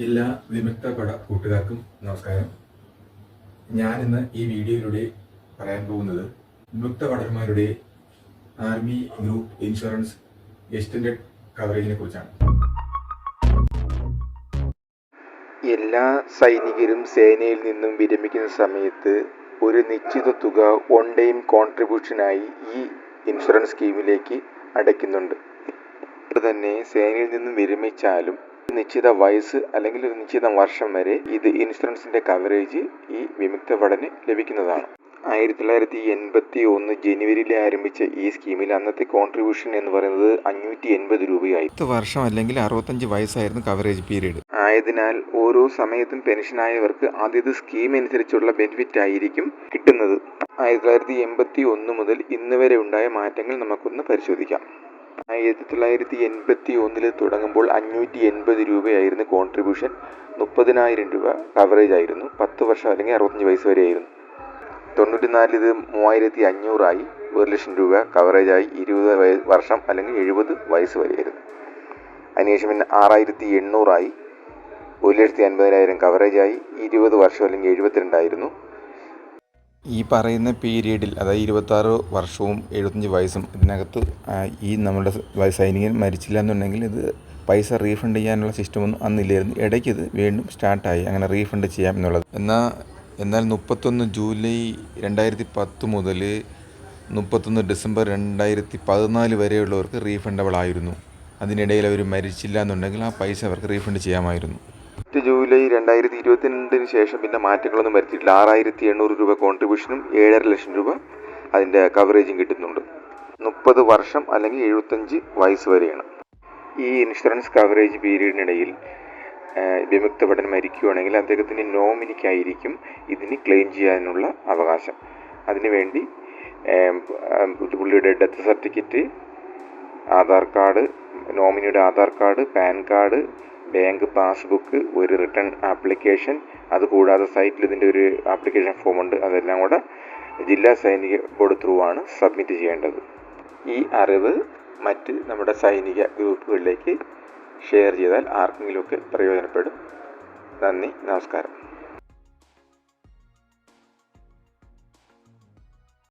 എല്ലാ വിമുക്ത പട കൂട്ടുകാർക്കും നമസ്കാരം. ഞാനിന്ന് ഈ വീഡിയോയിലൂടെ പറയാൻ പോകുന്നത് വിമുക്ത പടന്മാരുടെ ആർമി ഗ്രൂപ്പ് ഇൻഷുറൻസ് എക്സ്റ്റൻഡ് കവറേജിനെ കുറിച്ചാണ്. എല്ലാ സൈനികരും സേനയിൽ നിന്നും വിരമിക്കുന്ന സമയത്ത് ഒരു നിശ്ചിത തുക വൺ ടൈം കോൺട്രിബ്യൂഷനായി ഈ ഇൻഷുറൻസ് സ്കീമിലേക്ക് അടയ്ക്കുന്നുണ്ട്. തന്നെ സേനയിൽ നിന്നും വിരമിച്ചാലും നിശ്ചിത വയസ്സ് അല്ലെങ്കിൽ ഒരു നിശ്ചിത വർഷം വരെ ഇത് ഇൻഷുറൻസിന്റെ കവറേജ് ഈ വിമുക്ത ഭടന് ലഭിക്കുന്നതാണ്. ആയിരത്തി തൊള്ളായിരത്തി എൺപത്തി ഒന്ന് ജനുവരിയിൽ ആരംഭിച്ച ഈ സ്കീമിൽ അന്നത്തെ കോൺട്രിബ്യൂഷൻ എന്ന് പറയുന്നത് അഞ്ഞൂറ്റി എൺപത് രൂപയായി. പത്ത് വർഷം അല്ലെങ്കിൽ അറുപത്തഞ്ച് വയസ്സായിരുന്നു കവറേജ് പീരീഡ് ആയതിനാൽ ഓരോ സമയത്തും പെൻഷനായവർക്ക് ആദ്യത് സ്കീം അനുസരിച്ചുള്ള ബെനിഫിറ്റ് ആയിരിക്കും കിട്ടുന്നത്. ആയിരത്തി തൊള്ളായിരത്തി എൺപത്തി ഒന്ന് മുതൽ ഇന്ന് വരെ ഉണ്ടായ മാറ്റങ്ങൾ നമുക്കൊന്ന് പരിശോധിക്കാം. ആയിരത്തി തൊള്ളായിരത്തി എൺപത്തി ഒന്നിൽ തുടങ്ങുമ്പോൾ അഞ്ഞൂറ്റി എൺപത് രൂപയായിരുന്നു കോൺട്രിബ്യൂഷൻ മുപ്പതിനായിരം രൂപ കവറേജ് ആയിരുന്നു. പത്ത് വർഷം അല്ലെങ്കിൽ അറുപത്തഞ്ച് വയസ്സ് വരെ ആയിരുന്നു തൊണ്ണൂറ്റിനാലിൽ ഇത് മൂവായിരത്തി അഞ്ഞൂറായി ഒരു ലക്ഷം രൂപ കവറേജായി ഇരുപത് വർഷം അല്ലെങ്കിൽ എഴുപത് വയസ്സ് വരെയായിരുന്നു. അതിനുശേഷം പിന്നെ ആറായിരത്തി എണ്ണൂറായി ഒരു ലക്ഷത്തി അൻപതിനായിരം കവറേജായി ഇരുപത് വർഷം അല്ലെങ്കിൽ എഴുപത്തിരണ്ടായിരുന്നു. ഈ പറയുന്ന പീരീഡിൽ അതായത് ഇരുപത്താറ് വർഷവും എഴുപത്തഞ്ച് വയസ്സും ഇതിനകത്ത് ഈ നമ്മുടെ സൈനികൻ മരിച്ചില്ല എന്നുണ്ടെങ്കിൽ ഇത് പൈസ റീഫണ്ട് ചെയ്യാനുള്ള സിസ്റ്റമൊന്നും അന്നില്ലായിരുന്നു. ഇടയ്ക്ക് ഇത് വീണ്ടും സ്റ്റാർട്ടായി അങ്ങനെ റീഫണ്ട് ചെയ്യാം എന്നുള്ളത്. എന്നാൽ എന്നാൽ മുപ്പത്തൊന്ന് ജൂലൈ രണ്ടായിരത്തി പത്ത് മുതൽ മുപ്പത്തൊന്ന് ഡിസംബർ രണ്ടായിരത്തി പതിനാല് വരെയുള്ളവർക്ക് റീഫണ്ടബിൾ ആയിരുന്നു. അതിനിടയിൽ അവർ മരിച്ചില്ല എന്നുണ്ടെങ്കിൽ ആ പൈസ അവർക്ക് റീഫണ്ട് ചെയ്യാമായിരുന്നു. എട്ട് ജൂലൈ രണ്ടായിരത്തി ഇരുപത്തിരണ്ടിന് ശേഷം പിന്നെ മാറ്റങ്ങളൊന്നും വരുത്തിയിട്ടില്ല. ആറായിരത്തി എണ്ണൂറ് രൂപ കോൺട്രിബ്യൂഷനും ഏഴര ലക്ഷം രൂപ അതിന്റെ കവറേജും കിട്ടുന്നുണ്ട്. മുപ്പത് വർഷം അല്ലെങ്കിൽ എഴുപത്തഞ്ച് വയസ്സ് വരെയാണ്. ഈ ഇൻഷുറൻസ് കവറേജ് പീരീഡിനിടയിൽ വിമുക്ത പഠനം മരിക്കുകയാണെങ്കിൽ അദ്ദേഹത്തിന് നോമിനിക്കായിരിക്കും ഇതിന് ക്ലെയിം ചെയ്യാനുള്ള അവകാശം. അതിനുവേണ്ടി പുള്ളിയുടെ death certificate Aadhaar card നോമിനിയുടെ Aadhaar card pan card bank passbook ഒരു റിട്ടേൺ ആപ്ലിക്കേഷൻ അതുകൂടാതെ സൈറ്റിൽ ഇതിന്റെ ഒരു ആപ്ലിക്കേഷൻ ഫോം ഉണ്ട് അതെല്ലാം കൂടെ ജില്ലാ സൈനിക ബോർഡ് ത്രൂ ആണ് സബ്മിറ്റ് ചെയ്യേണ്ടത്. ഈ അറിവ് മറ്റ് നമ്മുടെ സൈനിക ഗ്രൂപ്പുകളിലേക്ക് ഷെയർ ചെയ്താൽ ആർക്കെങ്കിലുമൊക്കെ പ്രയോജനപ്പെടും. നന്ദി നമസ്കാരം.